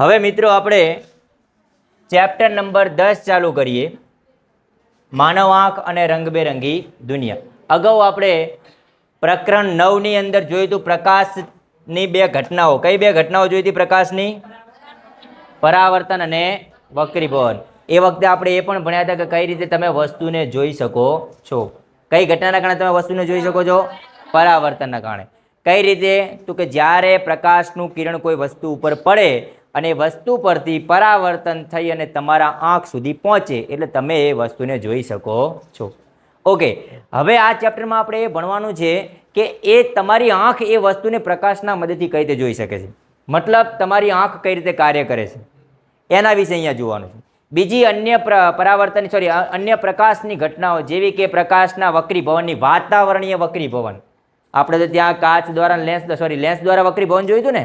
હવે મિત્રો આપણે ચેપ્ટર નંબર દસ ચાલુ કરીએ. માનવ આંખ અને રંગબેરંગી દુનિયા. અગાઉ આપણે પ્રકરણ નવની અંદર જોયું હતું પ્રકાશની બે ઘટનાઓ. કઈ બે ઘટનાઓ જોઈ હતી પ્રકાશની? પરાવર્તન અને વક્રીભવન. એ વખતે આપણે એ પણ ભણ્યા હતા કે કઈ રીતે તમે વસ્તુને જોઈ શકો છો. કઈ ઘટનાના કારણે તમે વસ્તુને જોઈ શકો છો? પરાવર્તનના કારણે. કઈ રીતે? તો કે જ્યારે પ્રકાશનું કિરણ કોઈ વસ્તુ ઉપર પડે અને વસ્તુ પરથી પરાવર્તન થઈ અને તમારા આંખ સુધી પહોંચે એટલે તમે એ વસ્તુને જોઈ શકો છો. ઓકે, હવે આ ચેપ્ટરમાં આપણે એ ભણવાનું છે કે એ તમારી આંખ એ વસ્તુને પ્રકાશના મદદથી કઈ રીતે જોઈ શકે છે. મતલબ તમારી આંખ કઈ રીતે કાર્ય કરે છે. એના વિશે અહીંયા જોવાનું છે. બીજી અન્ય પ્ર, પરાવર્તન સોરી અન્ય પ્રકાશની ઘટનાઓ જેવી કે પ્રકાશના વક્રીભવનની વાતાવરણીય વક્રીભવન આપણે તો ત્યાં કાચ દ્વારા લેન્સ સોરી લેન્સ દ્વારા વક્રીભવન જોયું હતું ને?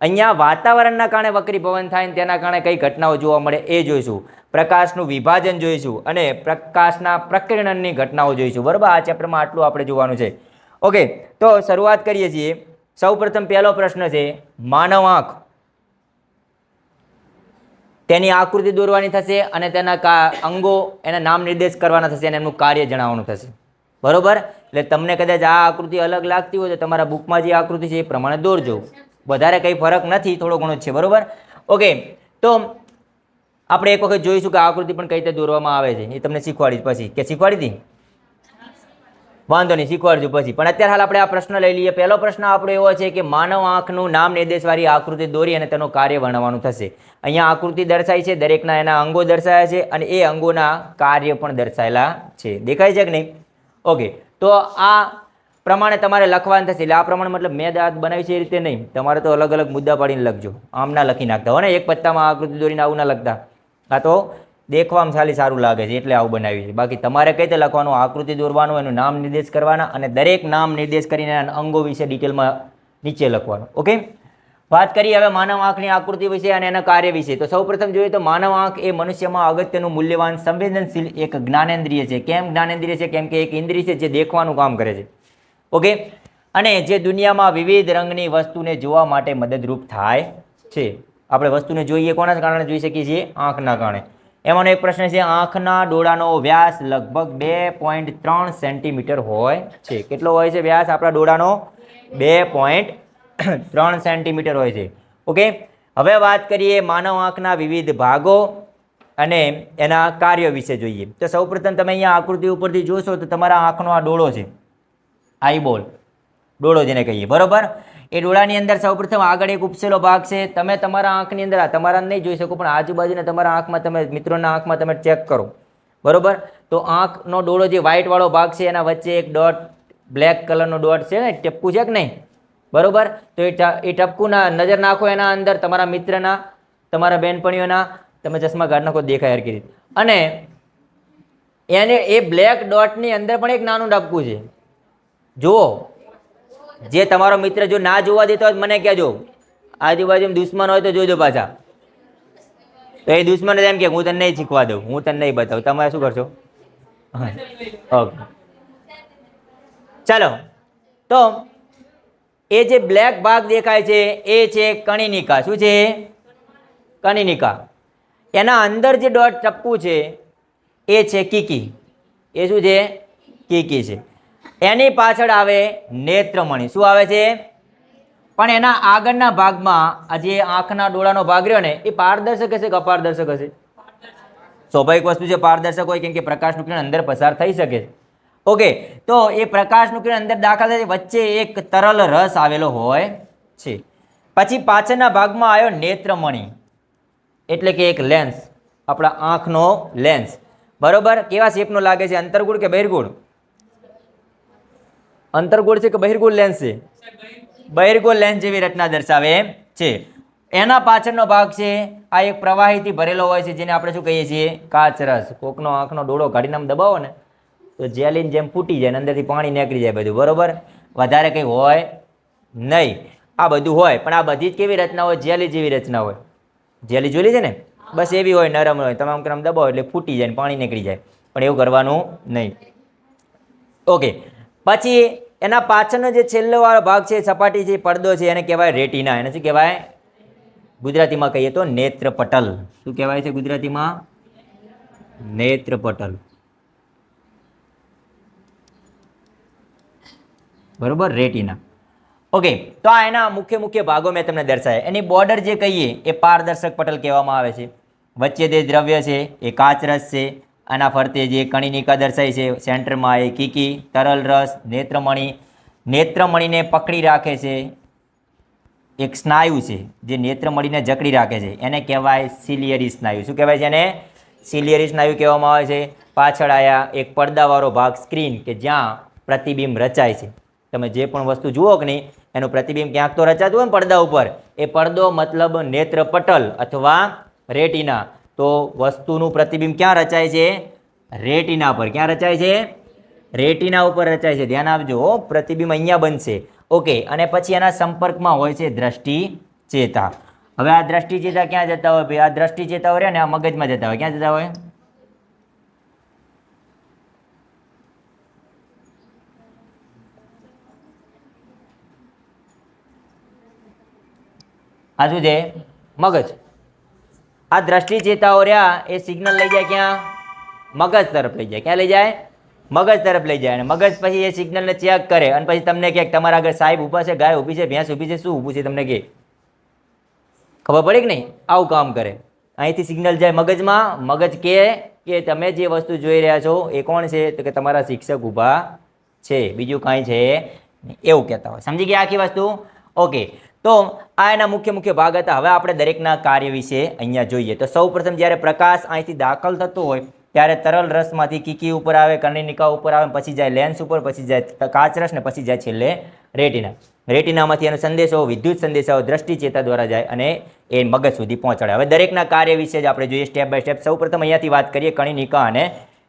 અહીંયા વાતાવરણના કારણે વક્રીભવન થાય ને તેના કારણે કઈ ઘટનાઓ જોવા મળે એ જોઈશું. પ્રકાશનું વિભાજન જોઈશું અને પ્રકાશના પ્રકિરણની ઘટનાઓ જોઈશું. બરાબર? આ ચેપ્ટરમાં આટલું આપણે જોવાનું છે. ઓકે તો શરૂઆત કરીએ છીએ. સૌપ્રથમ પહેલો પ્રશ્ન છે, માનવ આંખ. તેની આકૃતિ દોરવાની થશે અને તેના કા અંગો એના નામ નિર્દેશ કરવાના થશે અને એમનું કાર્ય જણાવવાનું થશે. બરોબર? એટલે તમને કદાચ આ આકૃતિ અલગ લાગતી હોય તો તમારા બુકમાં જે આકૃતિ છે એ પ્રમાણે દોરજો. વધારે કંઈ ફરક નથી, થોડો ઘણો જ છે, બરાબર? ઓકે તો આપણે એક વખત જોઈશું કે આકૃતિ પણ કઈ રીતે દોરવામાં આવે છે. એ તમને શીખવાડી પછી. કે શીખવાડી હતી વાંધો નહીં, શીખવાડજો પછી. પણ અત્યારે હાલ આપણે આ પ્રશ્ન લઈ લઈએ. પહેલો પ્રશ્ન આપણો એવો છે કે માનવ આંખનું નામ નિર્દેશવાળી આકૃતિ દોરી અને તેનું કાર્ય વર્ણવવાનું થશે. અહીંયા આકૃતિ દર્શાય છે, દરેકના એના અંગો દર્શાયા છે અને એ અંગોના કાર્ય પણ દર્શાયેલા છે. દેખાય છે કે નહીં? ઓકે તો આ પ્રમાણે તમારે લખવાનું થશે. એટલે આ પ્રમાણે મતલબ મેં દાંત બનાવી છે એ રીતે નહીં. તમારે તો અલગ અલગ મુદ્દા પાડીને લખજો. આમ ના લખી નાખતા હોય ને. એક પત્તામાં આકૃતિ દોરીને આવું ના લખતા. આ તો દેખવામાં ખાલી સારું લાગે છે એટલે આવું બનાવ્યું છે. બાકી તમારે કઈ રીતે લખવાનું? આકૃતિ દોરવાનું, એનું નામ નિર્દેશ કરવાના અને દરેક નામ નિર્દેશ કરીને એના અંગો વિશે ડિટેલમાં નીચે લખવાનું. ઓકે? વાત કરીએ હવે માનવ આંખની આકૃતિ વિશે અને એના કાર્ય વિશે. તો સૌપ્રથમ જોઈએ તો માનવ આંખ એ મનુષ્યમાં અગત્યનું મૂલ્યવાન, સંવેદનશીલ એક જ્ઞાનેન્દ્રિય છે. કેમ જ્ઞાનેન્દ્રિય છે? કેમ કે એક ઇન્દ્રિય છે જે દેખવાનું કામ કરે છે. ઓકે? અને જે દુનિયામાં વિવિધ રંગની વસ્તુને જોવા માટે મદદરૂપ થાય છે. આપણે વસ્તુને જોઈએ કોના કારણે જોઈ શકીએ છીએ? આંખના કારણે. એમાંનો એક પ્રશ્ન છે, આંખના ડોળાનો વ્યાસ લગભગ બે પોઈન્ટ ત્રણ સેન્ટીમીટર હોય છે. કેટલો હોય છે વ્યાસ? આપણા ડોળાનો બે પોઈન્ટ ત્રણ સેન્ટીમીટર હોય છે. ઓકે? હવે વાત કરીએ માનવ આંખના વિવિધ ભાગો અને એના કાર્યો વિશે જોઈએ. તો સૌપ્રથમ તમે અહીંયા આકૃતિ ઉપરથી જોશો તો તમારા આંખનો આ ડોળો છે. આઈબોલ ડોળો જેને કહીએ, બરોબર? એ ડોળાની અંદર સૌપ્રથમ આગળ એક ઉપસેલો ભાગ છે. તમે તમારા આંખની અંદર તમારા નહીં જોઈ શકો, પણ આજુબાજુને તમારા આંખમાં તમે, મિત્રોના આંખમાં તમે ચેક કરો. બરોબર? તો આંખનો ડોળો જે વ્હાઇટ વાળો ભાગ છે, એના વચ્ચે એક ડોટ બ્લેક કલરનો ડોટ છે ને ટપકું છે કે નહીં? બરોબર? તો એ એ ટપકુના નજર નાખો એના અંદર, તમારા મિત્રના, તમારા બેનપણીઓના, તમે ચશ્મા કાઢ નાખો, દેખાય હરકી રીતે. અને એને એ બ્લેક ડોટની અંદર પણ એક નાનું ટપકું છે. જુઓ, જે તમારો મિત્ર જો ના જોવા દેતો હોય મને કહેજો. આજુબાજુ દુશ્મન હોય તો જોજો પાછા. તો એ દુશ્મન એમ કે, હું તને નહીં શીખવા દઉં, હું તને નહીં બતાવું. તમે શું કરશો? ઓકે. ચાલો. તો એ જે બ્લેક ભાગ દેખાય છે, એ છે કણિનિકા. શું છે? કણિનિકા. એના અંદર જે ડોટ ટપકું છે, એ છે કીકી. એ શું છે? કીકી છે. એની પાછળ આવે નેત્રમણી. શું આવે છે? પણ એના આગળના ભાગમાં આ જે આંખના ડોળાનો ભાગ રહ્યો ને, એ પારદર્શક હશે કે અપારદર્શક હશે? સ્વાભાવિક વસ્તુ છે, પારદર્શક હોય, કેમ કે પ્રકાશનું કિરણ અંદર પસાર થઈ શકે છે. ઓકે તો એ પ્રકાશનું કિરણ અંદર દાખલ થાય વચ્ચે એક તરલ રસ આવેલો હોય છે. પછી પાછળના ભાગમાં આવ્યો નેત્રમણી. એટલે કે એક લેન્સ આપણા આંખનો લેન્સ બરોબર? કેવા શેપનો લાગે છે? અંતર્ગુળ કે બહિર્ગુળ અંતર્ગોળ છે કે બહિર્ગોળ લેન્સ છે? બહિર્ગોળ લેન્સ જેવી રચના દર્શાવે છે. એના પાછળનો ભાગ છે, આ એક પ્રવાહીથી ભરેલો હોય છે, જેને આપણે શું કહીએ છીએ? કાચરસ કોકનો આંખનો ડોળો કાઢીને આમ દબાવો ને, તો જેલીન જેમ ફૂટી જાય ને અંદરથી પાણી નીકળી જાય બધું, બરોબર? વધારે કંઈ હોય નહીં. આ બધું હોય, પણ આ બધી જ કેવી રચના હોય? જેલી જેવી રચના હોય. જેલી જોલી છે ને? બસ એવી હોય, નરમ હોય. તમે આમ દબાવો એટલે ફૂટી જાય પાણી નીકળી જાય. પણ એવું કરવાનું નહીં. ઓકે. પછી એના પાછળનો જે છેલ્લો વાળો ભાગ છે, સપાટી છે પડદો છે, એને કહેવાય રેટિના. એને શું કહેવાય? ગુજરાતીમાં કહીએ તો નેત્રપટલ. શું કહેવાય છે ગુજરાતીમાં? નેત્રપટલ. બરોબર? રેટિના. ઓકે, તો આ એના મુખ્ય મુખ્ય ભાગો મેં તમને દર્શાવ્યા એની બોર્ડર જે કહીએ, એ પારદર્શક પટલ કહેવામાં આવે છે. વચ્ચે જે દ્રવ્ય છે, એ કાચરસ છે આના ફરતે જે કણિનિકા દર્શાવી છે, સેન્ટરમાં એ કીકી, તરલ રસ, નેત્રમણી, નેત્રમણીને પકડી રાખે છે. એક સ્નાયુ છે, જે નેત્રમણીને જકડી રાખે છે. એને કહેવાય સિલિયરી સ્નાયુ. શું કહેવાય છે એને? સિલિયરી સ્નાયુ કહેવામાં આવે છે. પાછળ આયા એક પડદાવાળો ભાગ, સ્ક્રીન, કે જ્યાં પ્રતિબિંબ રચાય છે. તમે જે પણ વસ્તુ જુઓ કે નહીં, એનું પ્રતિબિંબ ક્યાંક તો રચાતું હોય ને પડદા ઉપર. એ પડદો મતલબ નેત્રપટલ અથવા રેટિના. તો વસ્તુનું પ્રતિબિંબ ક્યાં રચાય છે? રેટિના પર. ક્યાં રચાય છે? રેટિના ઉપર રચાય છે. ધ્યાન આપજો પ્રતિબિંબ અહીંયા બનશે. ઓકે, અને પછી એના સંપર્કમાં હોય છે દ્રષ્ટિ ચેતા. હવે આ દ્રષ્ટિ ચેતા ક્યાં જતા હોય? ભાઈ, આ દ્રષ્ટિ ચેતા હોય ને આ મગજમાં જતા હોય. ક્યાં જતા હોય? આ શું છે? મગજ. આ દ્રષ્ટિ ચેતાઓ રહ્યા, એ સિગ્નલ લઈ જાય ક્યાં? મગજ તરફ લઈ જાય. ક્યાં લઈ જાય? મગજ તરફ લઈ જાય. અને મગજ પછી એ સિગ્નલને ચેક કરે. અને પછી તમને કહે કે તમારા આગળ સાહેબ ઊભા છે, ગાય ઊભી છે, ભેંસ ઊભી છે, શું ઊભું છે તમને કહે? ખબર પડી કે નહીં? આવું કામ કરે. અહીંથી સિગ્નલ જાય મગજમાં. મગજ કહે કે તમે જે વસ્તુ જોઈ રહ્યા છો, એ કોણ છે? તો કે તમારા શિક્ષક ઊભા છે. બીજું કાંઈ છે. એવું કહેતા હોય. સમજી ગયા આખી વસ્તુ? ઓકે. તો આ એના મુખ્ય મુખ્ય ભાગ હતા. હવે આપણે દરેકના કાર્ય વિશે અહીંયા જોઈએ. તો સૌપ્રથમ જ્યારે પ્રકાશ અહીંથી દાખલ થતો હોય ત્યારે તરલ રસમાંથી કીકી ઉપર આવે કર્ણિનિકા ઉપર આવે પછી જાય લેન્સ ઉપર પછી જાય કાચરસ ને પછી જાય છેલ્લે રેટિના. રેટિનામાંથી એનો સંદેશો વિદ્યુત સંદેશાઓ દ્રષ્ટિ ચેતા દ્વારા જાય અને એ મગજ સુધી પહોંચાડે. હવે દરેકના કાર્ય વિશે જ આપણે જોઈએ સ્ટેપ બાય સ્ટેપ સૌ પ્રથમ અહીંયાથી વાત કરીએ કણિનિકા અને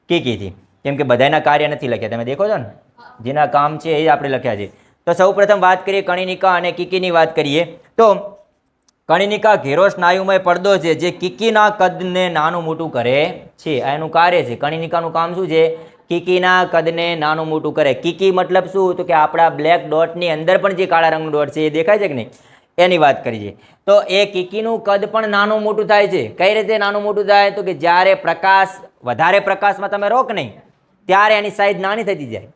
કીકીથી કેમ કે બધાના કાર્ય નથી લખ્યા. તમે દેખો છો ને? જેના કામ છે એ આપણે લખ્યા છે. તો સૌ પ્રથમ વાત કરીએ કણિનિકા અને કિકીની વાત કરીએ. તો કણિનિકા ઘેરો સ્નાયુમય પડદો છે, જે કિકીના કદને નાનું મોટું કરે છે. એનું કાર્ય છે. કણિનિકાનું કામ શું છે? કિકીના કદને નાનું મોટું કરે. કિકી મતલબ શું? તો કે આપણા બ્લેક ડોટની અંદર પણ જે કાળા રંગનું ડોટ છે, એ દેખાય છે કે નહીં? એની વાત કરીએ તો એ કિકીનું કદ પણ નાનું મોટું થાય છે. કઈ રીતે નાનું મોટું થાય? તો કે જ્યારે પ્રકાશ, વધારે પ્રકાશમાં તમે રોક નહીં? ત્યારે એની સાઈઝ નાની થતી જાય.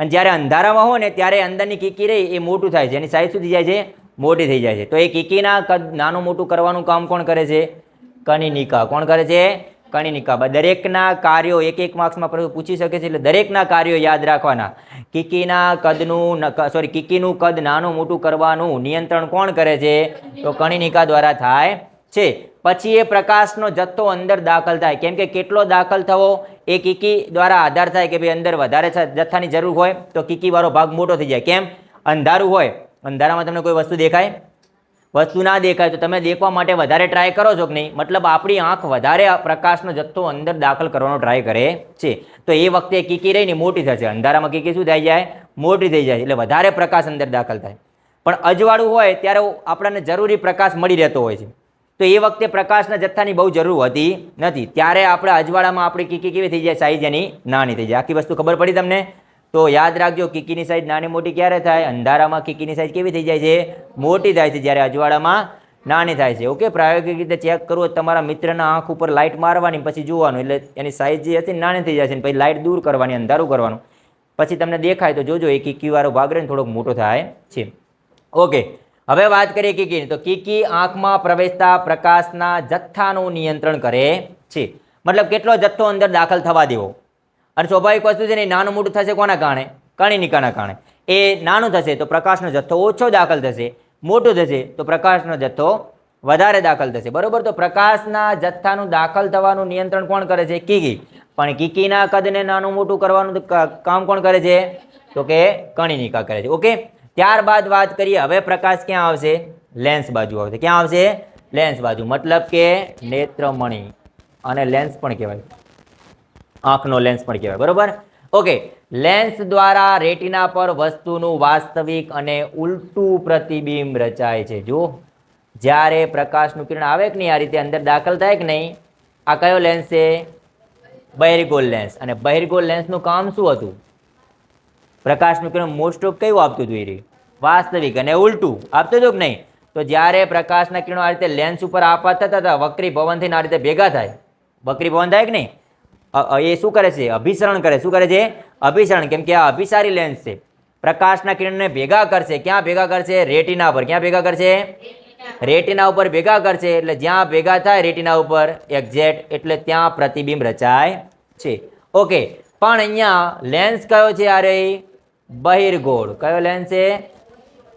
અને જ્યારે અંધારામાં હોય ને ત્યારે અંદરની કીકી રહી, એ મોટું થાય છે. એની સાઈઝ સુધી જાય છે, મોટી થઈ જાય છે. તો એ કીકીના કદ નાનું મોટું કરવાનું કામ કોણ કરે છે? કણિનિકા કોણ કરે છે? કણિનિકા દરેકના કાર્યો એક એક માર્ક્સમાં પૂછી શકે છે, એટલે દરેકના કાર્યો યાદ રાખવાના. કીકીના કદનું સોરી કીકીનું કદ નાનું મોટું કરવાનું નિયંત્રણ કોણ કરે છે? તો કણિનિકા દ્વારા થાય છે. પછી એ પ્રકાશનો જથ્થો અંદર દાખલ થાય. કેમ કે કેટલો દાખલ થવો એ કીકી દ્વારા આધાર થાય કે ભાઈ અંદર વધારે જથ્થાની જરૂર હોય તો કીકીવાળો ભાગ મોટો થઈ જાય. કેમ? અંધારું હોય. અંધારામાં તમને કોઈ વસ્તુ દેખાય? વસ્તુ ના દેખાય. તો તમે દેખવા માટે વધારે ટ્રાય કરો છો કે નહીં? મતલબ આપણી આંખ વધારે પ્રકાશનો જથ્થો અંદર દાખલ કરવાનો ટ્રાય કરે છે. તો એ વખતે કીકી રહીને મોટી થશે. અંધારામાં કીકી શું થઈ જાય? મોટી થઈ જાય. એટલે વધારે પ્રકાશ અંદર દાખલ થાય. પણ અજવાળું હોય ત્યારે આપણને જરૂરી પ્રકાશ મળી રહેતો હોય છે. તો એ વખતે પ્રકાશના જથ્થાની બહુ જરૂર હતી નથી. ત્યારે આપણે અજવાળામાં આપણી કીકી કેવી થઈ જાય? સાઈઝ એની નાની થઈ જાય. આખી વસ્તુ ખબર પડી તમને? તો યાદ રાખજો, કીકીની સાઈઝ નાની મોટી ક્યારે થાય? અંધારામાં કીકીની સાઈઝ કેવી થઈ જાય છે? મોટી થાય છે જ્યારે અજવાળામાં નાની થાય છે. ઓકે, પ્રાયોગિક રીતે ચેક કરવો તમારા મિત્રના આંખ ઉપર લાઇટ મારવાની, પછી જોવાનું. એટલે એની સાઈઝ જે હતી નાની થઈ જાય છે પછી લાઇટ દૂર કરવાની, અંધારું કરવાનું. પછી તમને દેખાય તો જોજો, એ કીકીવાળો ભાગ રહે થોડોક મોટો થાય છે. ઓકે હવે વાત કરીએ કીકીની. તો કીકી આંખમાં પ્રવેશતા પ્રકાશના જથ્થાનું નિયંત્રણ કરે છે. મતલબ કેટલો જથ્થો અંદર દાખલ થવા દેવો? અને સ્વાભાવિક વસ્તુ છે ને નાનું મોટું થશે કોના કારણે? કણીનિકાના કારણે. એ નાનું થશે તો પ્રકાશનો જથ્થો ઓછો દાખલ થશે. મોટું થશે તો પ્રકાશનો જથ્થો વધારે દાખલ થશે. બરોબર? તો પ્રકાશના જથ્થાનું દાખલ થવાનું નિયંત્રણ કોણ કરે છે? કીકી. પણ કીકીના કદને નાનું મોટું કરવાનું કામ કોણ કરે છે? તો કે કણીનિકા કરે છે. ઓકે? ત્યારબાદ વાત કરીએ, હવે પ્રકાશ ક્યાં આવશે? લેન્સ બાજુ આવશે. ક્યાં આવશે? લેન્સ બાજુ. મતલબ કે નેત્રમણી. અને લેન્સ પણ કહેવાય. આંખનો લેન્સ પણ કહેવાય. બરોબર? ઓકે. લેન્સ દ્વારા રેટિના પર વસ્તુનું વાસ્તવિક અને ઉલટું પ્રતિબિંબ રચાય છે. જો જ્યારે પ્રકાશનું કિરણ આવે કે નહીં, આ રીતે અંદર દાખલ થાય કે નહીં? આ કયો લેન્સ છે? બહેરગોલ લેન્સ. અને બહિર્ગોળ લેન્સનું કામ શું હતું? પ્રકાશનું કિરણ મોસ્ટ ઓફ કયું આપતું હતું એ રે? વાસ્તવિક અને ઉલટું. આપતું હતું કે નહીં? તો જ્યારે પ્રકાશના કિરણો આ રીતે લેન્સ ઉપર આપવા થતા હતા, વક્રી ભવન થઈને આ રીતે ભેગા થાય. વક્રી ભવન થાય કે નહીં? એ શું કરે છે? અભિસરણ કરે. શું કરે છે? અભિસરણ. કેમ કે આ અભિસારી લેન્સ છે. પ્રકાશના કિરણને ભેગા કરશે. ક્યાં ભેગા કરશે? રેટિના પર. ક્યાં ભેગા કરશે? રેટિના ઉપર ભેગા કરશે. એટલે જ્યાં ભેગા થાય રેટિના ઉપર એક્ઝેક્ટ એટલે ત્યાં પ્રતિબિંબ રચાય છે. ઓકે પણ અહીંયા લેન્સ કયો છે અરે બહિર્ગોળ કયો લેન્સ છે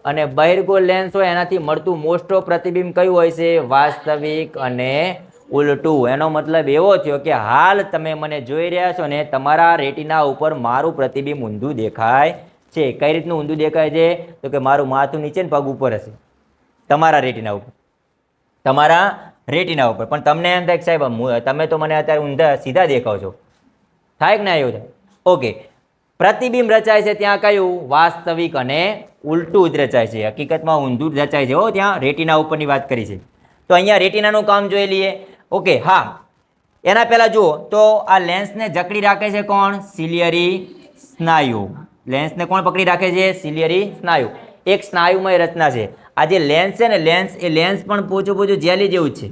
અને બહિર્ગોળ લેન્સ હોય એનાથી મળતું મોસ્ટ ઓફ પ્રતિબિંબ કયું હોય છે? વાસ્તવિક અને ઉલટું. એનો મતલબ એવો થયો કે હાલ તમે મને જોઈ રહ્યા છો ને તમારા રેટિના ઉપર મારું પ્રતિબિંબ ઊંધું દેખાય છે. કઈ રીતનું ઊંધું દેખાય છે? તો કે મારું માથું નીચે ને પગ ઉપર હશે. તમારા રેટિના ઉપર. તમારા રેટિના ઉપર. પણ તમને એમ થાય સાહેબ તમે તો મને અત્યારે ઊંધા સીધા દેખાવ છો. થાય કે ના એવું થાય? ઓકે પ્રતિબિંબ રચાય છે, ત્યાં કયું? વાસ્તવિક અને ઉલટું જ રચાય છે. હકીકતમાં ઊંધું જ રચાય છે. હો, ત્યાં રેટિના ઉપરની વાત કરી છે. તો અહીંયા રેટિનાનું કામ જોઈ લઈએ. ઓકે, હા. એના પહેલાં જુઓ, તો આ લેન્સને જકડી રાખે છે કોણ? સિલિયરી સ્નાયુ. લેન્સને કોણ પકડી રાખે છે? સિલિયરી સ્નાયુ. એક સ્નાયુમય રચના છે. આ જે લેન્સ છે ને, લેન્સ એ લેન્સ પણ પોચું પોચું જેલી જેવું જ છે.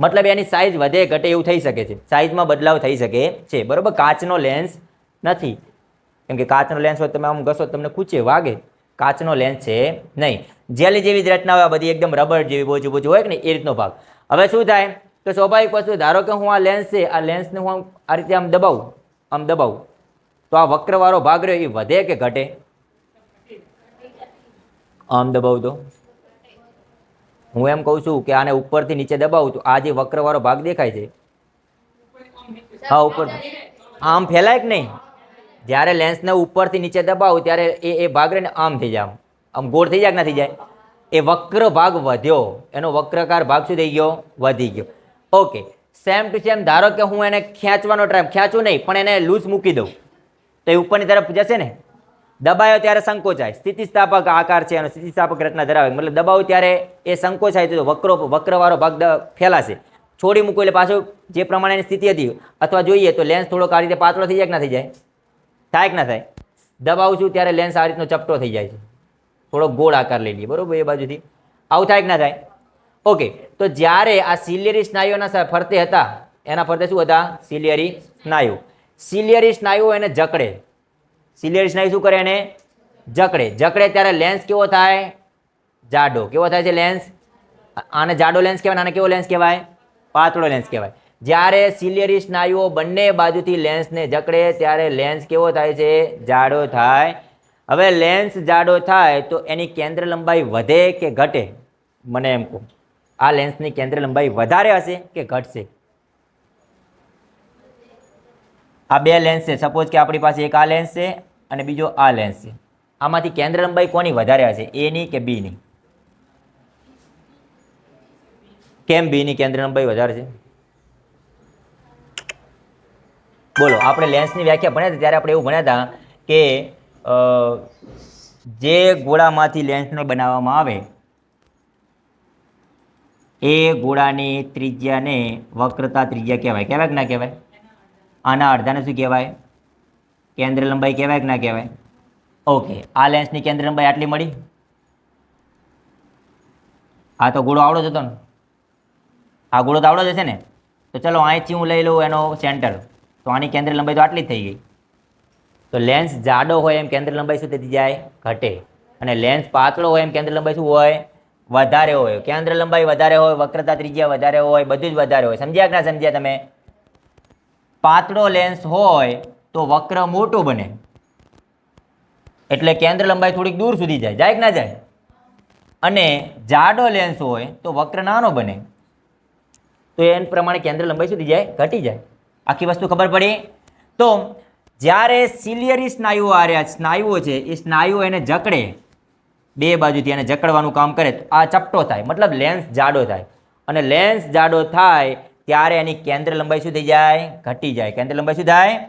મતલબ એની સાઇઝ વધે, ઘટે એવું થઈ શકે છે. સાઇઝમાં બદલાવ થઈ શકે છે. બરાબર? કાચનો લેન્સ નથી. કેમ કે કાચનો લેન્સ હોય તમે આમ ઘસો તમને ખૂચે વાગે. કાચનો લેન્સ છે નહીં. જેલી જેવી જ રચના હોય બધી એકદમ રબર જેવી બોજુ બોજુ હોય કે નહીં એ રીતનો ભાગ. હવે શું થાય? તો સ્વાભાવિક વસ્તુ ધારો કે હું આ લેન્સ છે આ લેન્સને હું આમ આ રીતે આમ દબાવું આમ દબાવું તો આ વક્રવાળો ભાગ રહ્યો એ વધે કે ઘટે? આમ દબાવું તો? હું એમ કહું છું કે આને ઉપરથી નીચે દબાવું તો આ જે વક્રવાળો ભાગ દેખાય છે હા ઉપર. આમ ફેલાય કે નહીં? જ્યારે લેન્સને ઉપરથી નીચે દબાવું, ત્યારે એ એ ભાગ રહીને આમ થઈ જાય આમ. ગોળ થઈ જાય કે ના થઈ જાય? એ વક્ર ભાગ વધ્યો. એનો વક્રકાર ભાગ શું થઈ ગયો? વધી ગયો. ઓકે સેમ ટુ સેમ ધારો કે હું એને ખેંચવાનો ટ્રાય ખેંચું નહીં, પણ એને લૂઝ મૂકી દઉં. તો એ ઉપરની તરફ જશે ને? દબાયો ત્યારે સંકોચાય. સ્થિતિસ્થાપક આકાર છે, એનો સ્થિતિસ્થાપક રચના ધરાવે. મતલબ દબાવું ત્યારે એ સંકોચાય તો વક્રો વક્રવાળો ભાગ ફેલાશે. છોડી મૂકો એટલે પાછું જે પ્રમાણેની સ્થિતિ હતી, અથવા જોઈએ તો લેન્સ થોડોક આ રીતે પાતળો થઈ જાય કે ના થઈ જાય? થાય કે ના થાય? દબાવું છું ત્યારે લેન્સ આ રીતનો ચપટો થઈ જાય છે. થોડો ગોળ આકાર લઈ લઈએ, બરાબર, એ બાજુથી. આવું થાય કે ના થાય? ઓકે તો જ્યારે આ સિલિયરી સ્નાયુઓના ફરતે હતા, એના ફરતે શું હતા? સિલિયરી સ્નાયુ. સિલિયરી સ્નાયુઓ એને જકડે. સિલિયરી સ્નાયુ શું કરે એને? જકડે. જકડે ત્યારે લેન્સ કેવો થાય? જાડો. કેવો થાય છે લેન્સ આને જાડો લેન્સ કહેવાય આને કેવો લેન્સ કહેવાય? પાતળો લેન્સ કહેવાય. જ્યારે સિલિયરી સ્નાયુઓ બંને બાજુથી લેન્સને જકડે, ત્યારે લેન્સ કેવો થાય છે? જાડો થાય. હવે લેન્સ જાડો થાય તો એની કેન્દ્ર લંબાઈ વધે કે ઘટે? મને એમ કહો. આ લેન્સની કેન્દ્ર લંબાઈ વધારે હશે કે ઘટશે? આ બે લેન્સ છે. સપોઝ કે આપણી પાસે એક આ લેન્સ છે અને બીજો આ લેન્સ છે. આમાંથી કેન્દ્ર લંબાઈ કોની વધારે હશે? એની કે બીની કેમ બીની કેન્દ્ર લંબાઈ વધારે છે? બોલો, આપણે લેન્સની વ્યાખ્યા ભણ્યા હતા ત્યારે આપણે એવું ભણ્યા હતા કે જે ગોળામાંથી લેન્સને બનાવવામાં આવે, એ ગોળાની ત્રિજ્યાને વક્રતા ત્રિજ્યા કહેવાય. કહેવાય કે ના કહેવાય? આના અડધાને શું કહેવાય? કેન્દ્ર લંબાઈ કહેવાય કે ના કહેવાય? ઓકે, આ લેન્સની કેન્દ્ર લંબાઈ આટલી મળી? આ તો ગોળો આવડો જ હતો ને. આ ગોળો તો આવડો જ હશે ને? તો ચલો અહીંથી હું લઈ લઉં એનો સેન્ટર. તો આની કેન્દ્ર લંબાઈ તો આટલી થઈ ગઈ. તો લેન્સ જાડો હોય એમ કેન્દ્ર લંબાઈ શું થતી જાય? ઘટે. અને લેન્સ પાતળો હોય એમ કેન્દ્ર લંબાઈ શું હોય? વધારે હોય. કેન્દ્ર લંબાઈ વધારે હોય, વક્રતા ત્રિજ્યા વધારે હોય, બધું જ વધારે હોય. સમજ્યા કે ના સમજ્યા તમે? પાતળો લેન્સ હોય તો વક્ર મોટો બને. એટલે કેન્દ્ર લંબાઈ થોડીક દૂર સુધી જાય. જાય કે ના જાય? અને જાડો લેન્સ હોય તો વક્ર નાનો બને. તો એ પ્રમાણે કેન્દ્ર લંબાઈ સુધી જાય? ઘટી જાય. આખી વસ્તુ ખબર પડી? તો જ્યારે સિલિયરી સ્નાયુઓ આ રહ્યા, સ્નાયુઓ છે, એ સ્નાયુઓ એને જકડે. બે બાજુથી એને જકડવાનું કામ કરે, તો આ ચપટો થાય, મતલબ લેન્સ જાડો થાય. અને લેન્સ જાડો થાય ત્યારે એની કેન્દ્ર લંબાઈ શું થઈ જાય? ઘટી જાય. કેન્દ્ર લંબાઈ શું થાય?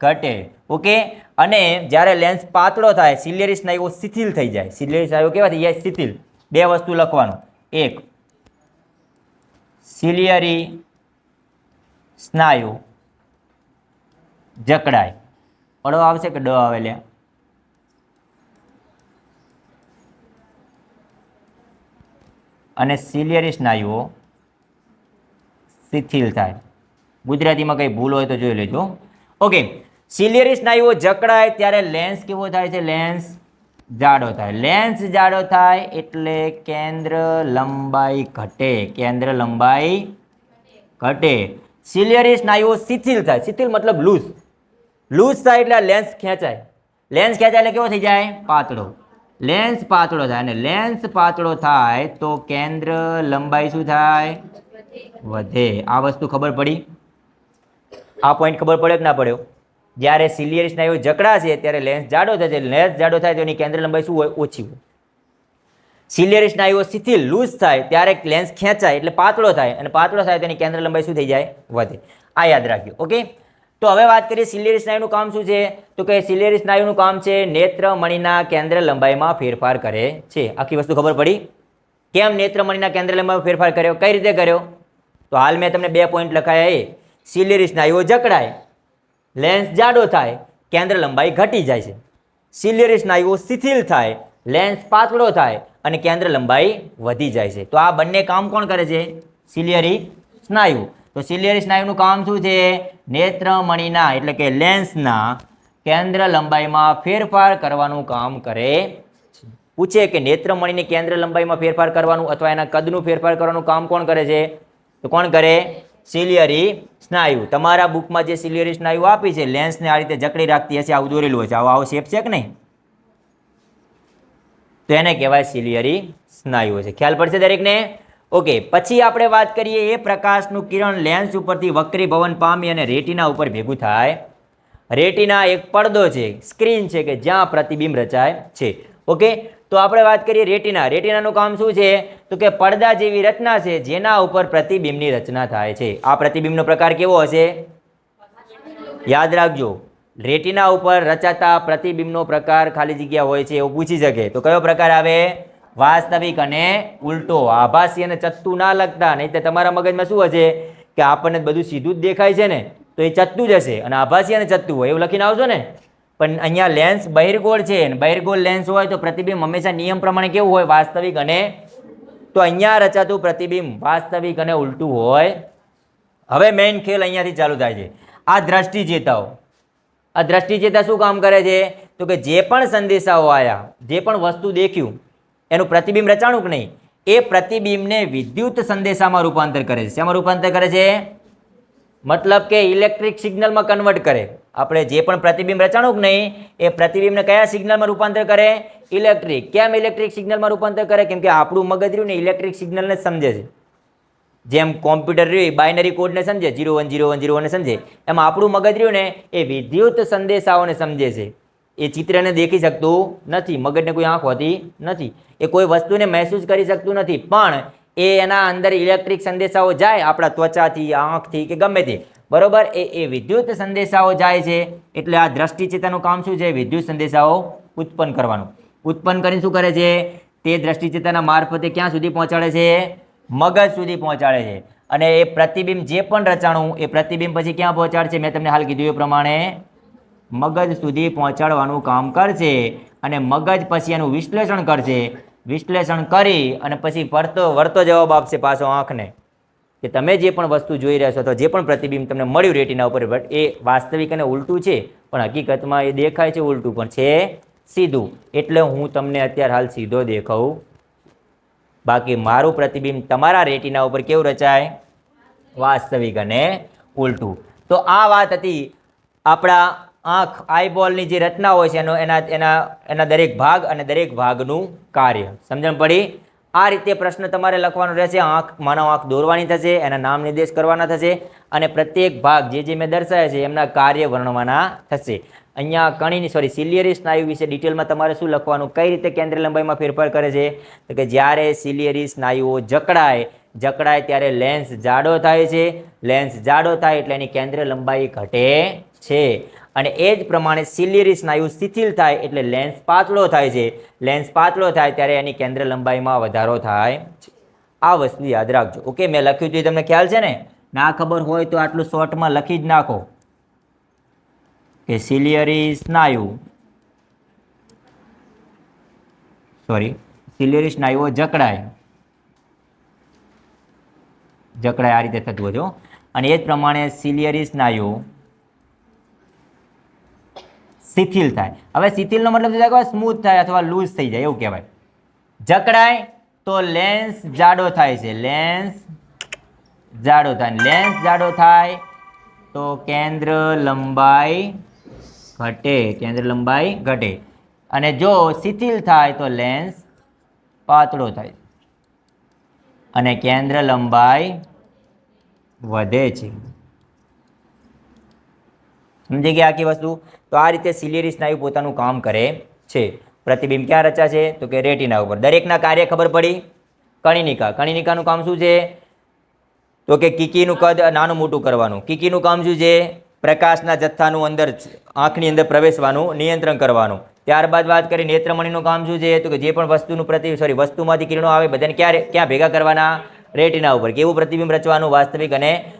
ઘટે. ઓકે? અને જ્યારે લેન્સ પાતળો થાય, સિલિયરી સ્નાયુઓ શિથિલ થઈ જાય. સિલિયરી સ્નાયુઓ કેવા થઈ જાય? શિથિલ. બે વસ્તુ લખવાનું. એક, સિલિયરી સ્નાયુ. જકડાય. અડો આવશે કે ડ આવે લે? અને સિલિયરી સ્નાયુઓ શિથિલ થાય. ગુજરાતીમાં કંઈ ભૂલ હોય તો જોઈ લેજો. ઓકે સિલિયરી સ્નાયુઓ જકડાય ત્યારે લેન્સ કેવો થાય છે? લેન્સ જાડો થાય. લેન્સ જાડો થાય એટલે કેન્દ્ર લંબાઈ ઘટે. કેન્દ્ર લંબાઈ ઘટે. સિલિયરી સ્નાયુઓ શિથિલ થાય. શિથિલ મતલબ લૂઝ. લૂઝ થાય એટલે લેન્સ ખેંચાય. લેન્સ ખેંચાય એટલે કેવો થઈ જાય? પાતળો. લેન્સ પાતળો થાય. અને લેન્સ પાતળો થાય તો કેન્દ્ર લંબાઈ શું થાય? વધે. આ વસ્તુ ખબર પડી? આ પોઈન્ટ ખબર પડ્યો કે ના પડ્યો? જ્યારે સિલિયરી સ્નાયુ જકડાશે ત્યારે લેન્સ જાડો થશે લેન્સ જાડો થાય તો એની કેન્દ્ર લંબાઈ શું હોય? ઓછી હોય. સિલિયરી સ્નાયુઓ શિથિલ લૂઝ થાય ત્યારે લેન્સ ખેંચાય એટલે પાતળો થાય. અને પાતળો થાય તો એની કેન્દ્ર લંબાઈ શું થઈ જાય? વધે. આ યાદ રાખ્યું ઓકે તો હવે વાત કરીએ સિલિયરી સ્નાયુનું કામ શું છે? તો કે સિલિયરી સ્નાયુનું કામ છે, નેત્રમણીના કેન્દ્ર લંબાઈમાં ફેરફાર કરે છે. આખી વસ્તુ ખબર પડી? કેમ નેત્રમણીના કેન્દ્ર લંબાઈમાં ફેરફાર કર્યો? કઈ રીતે કર્યો? તો હાલ મેં તમને બે પોઈન્ટ લખાયા એ. સિલિયરી સ્નાયુઓ જકડાય, લેન્સ જાડો થાય, કેન્દ્ર લંબાઈ ઘટી જાય છે. સિલિયરી સ્નાયુઓ શિથિલ થાય, લેન્સ પાતળો થાય અને કેન્દ્ર લંબાઈ વધી જાય છે. તો આ બંને કામ કોણ કરે છે? સિલિયરી સ્નાયુ. તો સિલિયરી સ્નાયુનું કામ શું છે? નેત્રમણીના, એટલે કે લેન્સના, કેન્દ્ર લંબાઈમાં ફેરફાર કરવાનું કામ કરે પૂછે કે નેત્રમણીની કેન્દ્ર લંબાઈમાં ફેરફાર કરવાનું અથવા એના કદનું ફેરફાર કરવાનું કામ કોણ કરે છે? તો કોણ કરે? સિલિયરી સ્નાયુ. તમારા બુકમાં જે સિલિયરી સ્નાયુ આપી છે, લેન્સને આ રીતે જકડી રાખતી હશે, આવું દોરેલું હશે આવો આવો શેપ છે કે નહીં? તો એને કહેવાય સિલિયરી સ્નાયુઓ છે. ખ્યાલ પડશે દરેકને? ઓકે, પછી આપણે વાત કરીએ એ પ્રકાશનું કિરણ લેન્સ ઉપરથી વક્રી ભવન પામી અને રેટિના ઉપર ભેગું થાય. રેટિના એક પડદો છે, સ્ક્રીન છે કે જ્યાં પ્રતિબિંબ રચાય છે. ઓકે, તો આપણે વાત કરીએ રેટિના. રેટિનાનું કામ શું છે? તો કે પડદા જેવી રચના છે, જેના ઉપર પ્રતિબિંબની રચના થાય છે. આ પ્રતિબિંબનો પ્રકાર કેવો હશે? યાદ રાખજો, રેટિના ઉપર રચાતા પ્રતિબિંબનો પ્રકાર ખાલી જગ્યા હોય છે, એવું પૂછી શકે. તો કયો પ્રકાર આવે? વાસ્તવિક અને ઉલટો. આભાસી અને ચત્તું ના લખતા નહીં તો તમારા મગજમાં શું હશે? કે આપણને બધું સીધું જ દેખાય છે ને? તો એ ચત્તું જ હશે. અને આભાસી અને ચત્તું હોય. એવું લખીને આવશો ને? પણ અહીંયા લેન્સ બહિર્ગોળ છે. અને બહિર્ગોળ લેન્સ હોય તો પ્રતિબિંબ હંમેશા નિયમ પ્રમાણે કેવું હોય? વાસ્તવિક અને તો અહીંયા રચાતું પ્રતિબિંબ વાસ્તવિક અને ઉલટું હોય. હવે મેઇન ખેલ અહીંયાથી ચાલુ થાય છે. આ દ્રષ્ટિ ચેતાઓ આ દ્રષ્ટિ ચેતા શું કામ કરે છે? તો કે જે પણ સંદેશાઓ આવ્યા જે પણ વસ્તુ દેખ્યું એનું પ્રતિબિંબ રચાણું કે નહીં? એ પ્રતિબિંબને વિદ્યુત સંદેશામાં રૂપાંતર કરે છે. શેમાં રૂપાંતર કરે છે? મતલબ કે ઇલેક્ટ્રિક સિગ્નલમાં કન્વર્ટ કરે. આપણે જે પણ પ્રતિબિંબ રચાણું કે નહીં, એ પ્રતિબિંબને કયા સિગ્નલમાં રૂપાંતર કરે? ઇલેક્ટ્રિક. કેમ ઇલેક્ટ્રિક સિગ્નલમાં રૂપાંતર કરે? કેમ કે આપણું મગજ રહ્યું ને ઇલેક્ટ્રિક સિગ્નલને સમજે છે. જેમ કોમ્પ્યુટર રહ્યું બાઇનરી કોડને સમજે, zero one zero one, zero વનને સમજે. એમ આપણું મગજ રહ્યું ને એ વિદ્યુત સંદેશાઓને સમજે છે. એ ચિત્રને દેખી શકતું નથી, મગજને કોઈ આંખ હોતી નથી. એ કોઈ વસ્તુને મહેસૂસ કરી શકતું નથી, પણ એ એના અંદર ઇલેક્ટ્રિક સંદેશાઓ જાય આપણા ત્વચાથી, આંખથી કે ગમે તે. બરોબર? એ એ વિદ્યુત સંદેશાઓ જાય છે, એટલે આ દ્રષ્ટિચેતાનું કામ શું છે? વિદ્યુત સંદેશાઓ ઉત્પન્ન કરવાનું. ઉત્પન્ન કરીને શું કરે છે? તે દ્રષ્ટિચેતાના મારફતે ક્યાં સુધી પહોંચાડે છે? મગજ સુધી પહોંચાડે છે. અને એ પ્રતિબિંબ જે પણ રચાણું, એ પ્રતિબિંબ પછી ક્યાં પહોંચાડશે? મેં તમને હાલ કીધું એ પ્રમાણે મગજ સુધી પહોંચાડવાનું કામ કરશે અને મગજ પછી એનું વિશ્લેષણ કરશે. વિશ્લેષણ કરી અને પછી ફરતો વળતો જવાબ આપશે પાછો આંખને. કે તમે જે પણ વસ્તુ જોઈ રહ્યા છો અથવા જે પણ પ્રતિબિંબ તમને મળ્યું રેટિના ઉપર બટ એ વાસ્તવિક અને ઉલટું છે. પણ હકીકતમાં એ દેખાય છે ઉલટું, પણ છે સીધું. એટલે હું તમને અત્યારે હાલ સીધો દેખાઉં. બાકી મારું પ્રતિબિંબ તમારા રેટિના ઉપર કેવું રચાય? વાસ્તવિક અને ઉલટું. તો આ વાત હતી આપણા આંખ, આઈબોલની જે રચના હોય છે એનો, એના એના એના દરેક ભાગ અને દરેક ભાગનું કાર્ય. સમજણ પડી? આ રીતે પ્રશ્ન તમારે લખવાનો રહેશે. આંખ, માનવ આંખ દોરવાની થશે, એના નામ નિર્દેશ કરવાના થશે અને પ્રત્યેક ભાગ જે જે મેં દર્શાવ્યા છે એમના કાર્ય વર્ણવાના થશે. અહીંયા કણીની સોરી સિલિયરી સ્નાયુ વિશે ડિટેલમાં તમારે શું લખવાનું, કઈ રીતે કેન્દ્ર લંબાઈમાં ફેરફાર કરે છે? તો કે જ્યારે સિલિયરી સ્નાયુઓ જકડાય જકડાય ત્યારે લેન્સ જાડો થાય છે. લેન્સ જાડો થાય એટલે એની કેન્દ્ર લંબાઈ ઘટે છે. અને એ જ પ્રમાણે સિલિયરી સ્નાયુ શિથિલ થાય એટલે લેન્સ પાતળો થાય છે. લેન્સ પાતળો થાય ત્યારે એની કેન્દ્ર લંબાઈમાં વધારો થાય આ વસ્તુ યાદ રાખજો. ઓકે, મેં લખ્યું હતું તમને ખ્યાલ છે ને? ના ખબર હોય તો આટલું શોર્ટમાં લખી જ નાખો. કે સિલિયરી સ્નાયુ સોરી સિલિયરી સ્નાયુઓ જકડાય. જકડાય આ રીતે થતું હોય અને એ જ પ્રમાણે સિલિયરી સ્નાયુ શિથિલ થાય. હવે શિથિલનો મતલબ થાય સ્મૂથ થાય અથવા લૂઝ થઈ જાય, એવું કહેવાય. જકડાય તો લેન્સ જાડો થાય છે. લેન્સ જાડો થાય. લેન્સ જાડો થાય તો કેન્દ્ર લંબાઈ ઘટે. કેન્દ્ર લંબાઈ ઘટે. અને જો શિથિલ થાય તો લેન્સ પાતળો થાય અને કેન્દ્ર લંબાઈ વધે છે. સમજી ગયા આખી વસ્તુ? આ રીતે સિલિયરી સ્નાયુ પોતાનું કામ કરે છે. પ્રતિબિંબ ક્યાં રચાશે તો કે રેટિના ઉપર. દરેકના કાર્ય ખબર પડી? કણિનિકા. કણિનિકાનું કામ શું છે? તો કે કીકીનું કદ નાનું મોટું કરવાનું. કીકીનું કામ શું છે? પ્રકાશના જથ્થાનું અંદર આંખની અંદર પ્રવેશવાનું, નિયંત્રણ કરવાનું. ત્યારબાદ વાત કરી નેત્રમણીનું કામ શું છે? તો કે જે પણ વસ્તુનું પ્રતિ સોરી વસ્તુમાંથી કિરણો આવે, બધાને ક્યારે, ક્યાં ભેગા કરવાના? રેટિના ઉપર. કેવું પ્રતિબિંબ રચવાનું વાસ્તવિક અને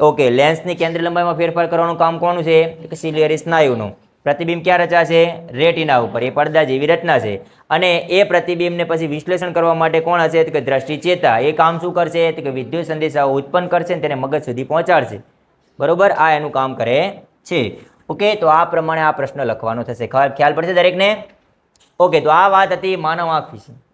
ઓકે લેન્સની કેન્દ્ર લંબાઈમાં ફેરફાર કરવાનું કામ કોનું છે? કે સિલિયરી સ્નાયુનું પ્રતિબિંબ ક્યાં રચાશે રેટિના ઉપર. એ પડદા જેવી રચના છે. અને એ પ્રતિબિંબને પછી વિશ્લેષણ કરવા માટે કોણ હશે? કે દ્રષ્ટિ ચેતા. એ કામ શું કરશે? કે વિદ્યુત સંદેશાઓ ઉત્પન્ન કરશે તેને મગજ સુધી પહોંચાડશે. બરોબર? આ એનું કામ કરે છે. ઓકે તો આ પ્રમાણે આ પ્રશ્ન લખવાનો થશે. ખ્યાલ પડશે દરેકને? ઓકે તો આ વાત હતી માનવ આંખ વિશે.